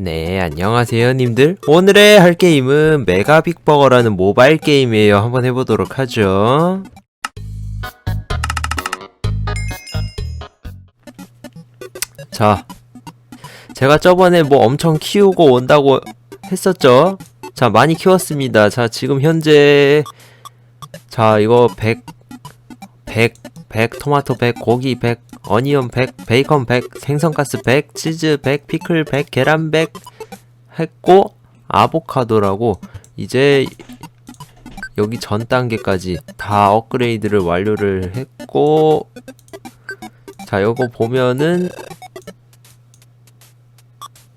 네, 안녕하세요, 님들. 오늘의 할 게임은 메가빅버거라는 모바일 게임이에요. 한번 해보도록 하죠. 자, 제가 저번에 뭐 엄청 키우고 온다고 했었죠? 자, 많이 키웠습니다. 자, 지금 현재, 자, 이거 100, 100, 100, 토마토 100, 고기 100, 어니언 100, 베이컨 100, 생선가스 100, 치즈 100, 피클 100, 계란 100 했고 아보카도라고 이제 여기 전 단계까지 다 업그레이드를 완료를 했고 자 요거 보면은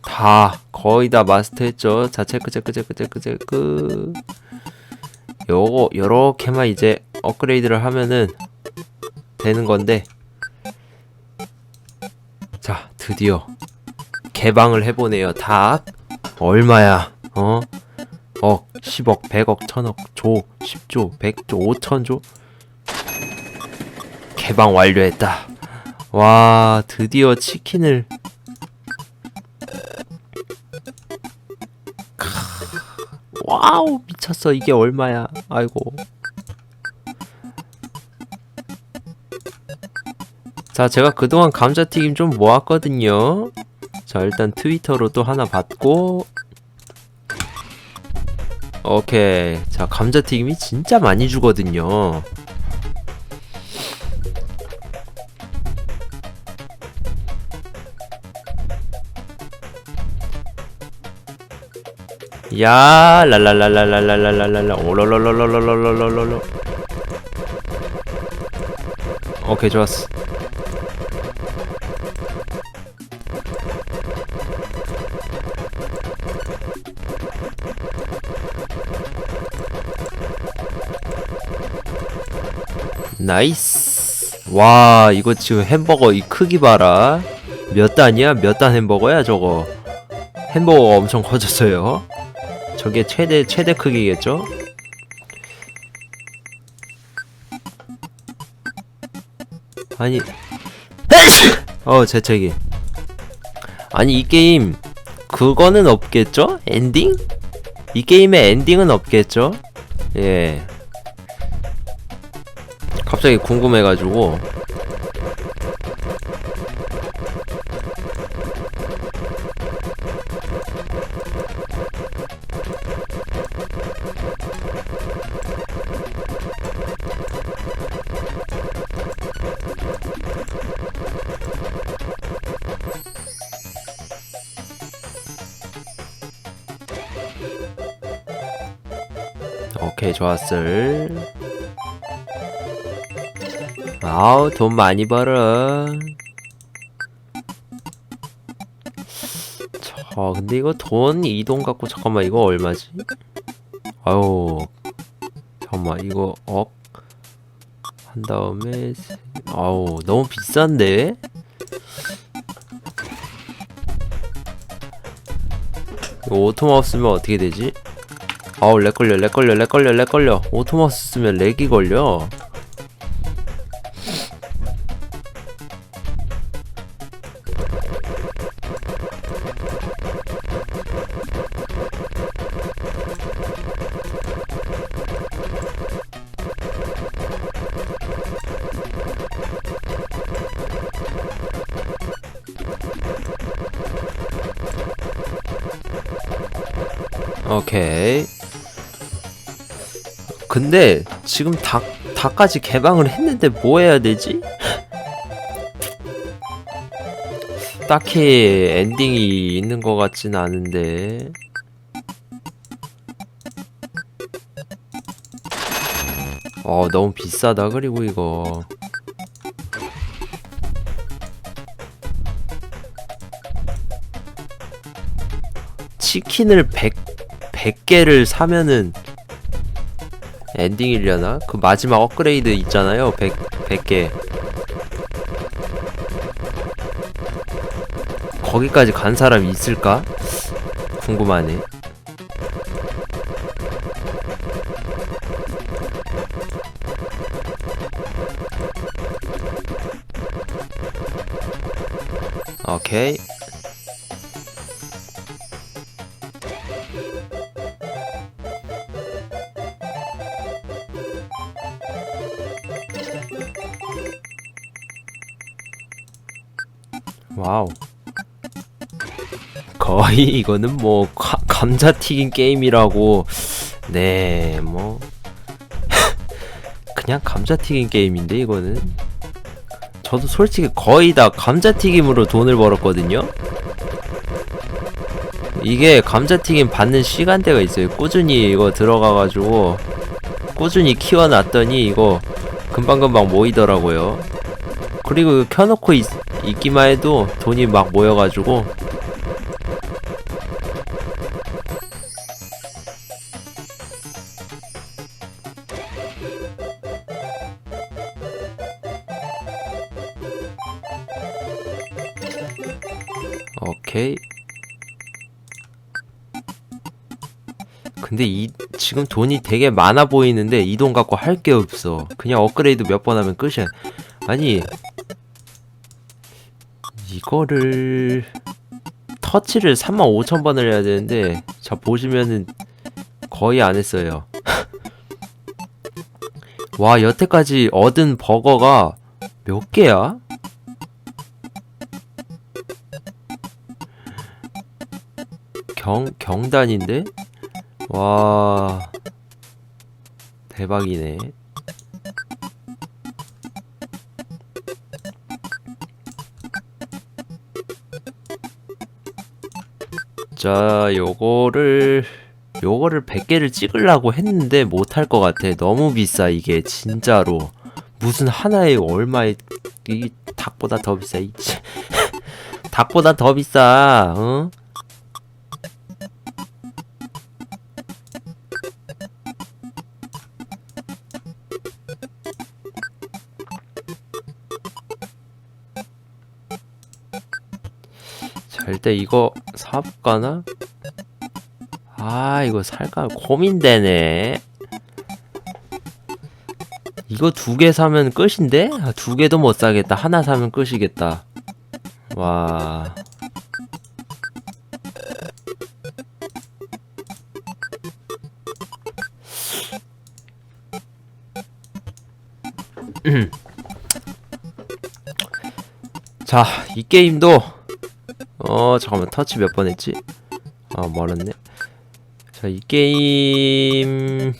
다 거의 다 마스터했죠. 자 체크 체크 체크 체크 체크. 요거 요렇게만 이제 업그레이드를 하면은 되는 건데 자, 드디어 개방을 해보네요. 닭 얼마야? 어? 억, 10억, 100억, 1000억, 조, 10조, 100조, 5000조. 개방 완료했다. 와, 드디어 치킨을 크, 와우, 미쳤어. 이게 얼마야? 아이고. 자, 제가 그동안 감자튀김 좀 모았거든요. 자, 일단 트위터로 또 하나 받고. 오케이. 자, 감자튀김이 진짜 많이 주거든요. 야, 랄랄랄랄랄랄랄랄랄라, 오롤롤롤롤롤롤롤롤. 오케이, 좋았어. 나이스. 와, 이거 지금 햄버거 이 크기 봐라. 몇 단이야? 몇 단 햄버거야, 저거? 햄버거가 엄청 커졌어요. 저게 최대, 최대 크기겠죠? 아니, 어, 재채기. 아니, 이 게임, 그거는 없겠죠? 엔딩? 이 게임의 엔딩은 없겠죠? 예. 갑자기 궁금해가지고. 오케이 좋았을 아우 돈 많이 벌어 저 근데 이거 돈 이 돈 갖고 잠깐만 이거 얼마지? 아유 잠깐만 이거 억 한 다음에 세- 아우 너무 비싼데? 이거 오토마우스 쓰면 어떻게 되지? 아우 렉 걸려 렉 걸려 렉 걸려 렉 걸려 오토마우스 쓰면 렉이 걸려 오케이. 근데 지금 닭 닭까지 개방을 했는데 뭐 해야 되지? 딱히 엔딩이 있는 것 같진 않은데. 어 너무 비싸다 그리고 이거. 치킨을 100 100개를 사면은 엔딩이려나? 그 마지막 업그레이드 있잖아요. 100 100개. 거기까지 간 사람이 있을까? 궁금하네. 오케이. 와우. 거의 이거는 뭐 가- 감자튀김 게임이라고. 네 뭐. 그냥 감자튀김 게임인데 이거는. 저도 솔직히 거의 다 감자튀김으로 돈을 벌었거든요. 이게 감자튀김 받는 시간대가 있어요. 꾸준히 이거 들어가가지고 꾸준히 키워놨더니 이거 금방금방 모이더라고요. 그리고 켜놓고 있, 있기만 해도 돈이 막 모여가지고 오케이. 근데 이 지금 돈이 되게 많아 보이는데 이 돈 갖고 할 게 없어. 그냥 업그레이드 몇 번 하면 끝이야. 아니 이거를 터치를 35,000번을 해야 되는데 자 보시면은 거의 안 했어요. 와 여태까지 얻은 버거가 몇 개야? 경 경단인데 와 대박이네. 자, 요거를 요거를 100개를 찍으려고 했는데 못할 것 같아. 너무 비싸 이게 진짜로. 무슨 하나에 얼마에 이 닭보다 더 비싸. 이 닭보다 더 비싸. 어? 자, 일단 이거 사볼까나? 아, 이거 살까 고민되네. 이거 두 개 사면 끝인데? 아, 두 개도 못 사겠다. 하나 사면 끝이겠다. 와. 자, 이 게임도 어 잠깐만 터치 몇 번 했지? 아 멀었네. 자 이 게임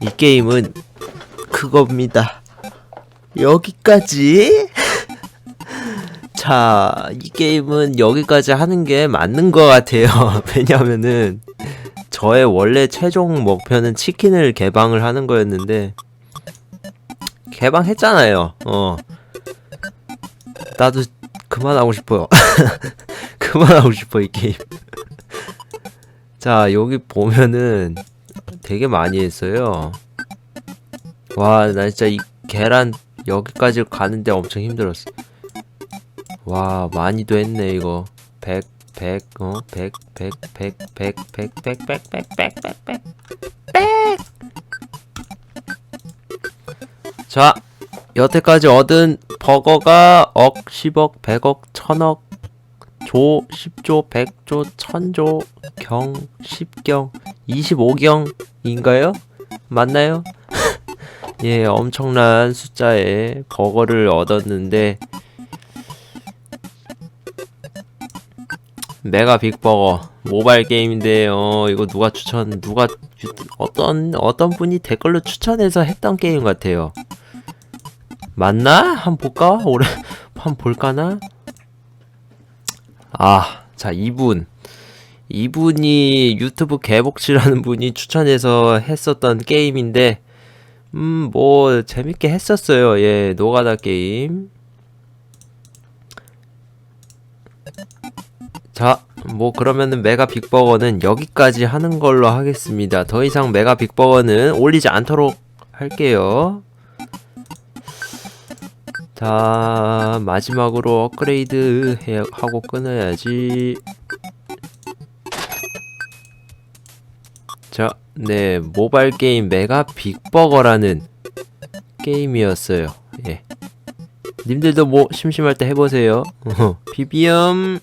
이 게임은 그겁니다. 여기까지. 자, 이 게임은 여기까지 하는 게 맞는 것 같아요. 왜냐면은 저의 원래 최종 목표는 치킨을 개방을 하는 거였는데 개방했잖아요. 어. 나도 그만하고 싶어요. 그만하고 싶어 이 게임. 자 여기 보면은 되게 많이 했어요. 와 나 진짜 이 계란 여기까지 가는데 엄청 힘들었어. 와 많이도 했네 이거. 100 100, 어, 100, 100, 100, 100, 100, 100, 100, 100, 100, 100, 100, 100. 자, 여태까지 얻은 버거가 억, 10억, 100억, 1000억, 조, 10조, 100조, 1000조, 경, 10경, 25경인가요? 맞나요? 예, 엄청난 숫자의 버거를 얻었는데 메가 빅버거 모바일 게임인데 어 이거 누가 추천 누가 유- 어떤 어떤 분이 댓글로 추천해서 했던 게임 같아요. 맞나? 한번 볼까? 오래 한번 볼까나? 아, 자 이분 이분이 유튜브 개복치라는 분이 추천해서 했었던 게임인데 음 뭐 재밌게 했었어요. 예, 노가다 게임. 자, 뭐 그러면은 메가 빅버거는 여기까지 하는 걸로 하겠습니다. 더 이상 메가 빅버거는 올리지 않도록 할게요. 자, 마지막으로 업그레이드 해, 하고 끊어야지. 자, 네, 모바일 게임 메가 빅버거라는 게임이었어요. 예. 님들도 뭐 심심할 때 해보세요. 비비엄.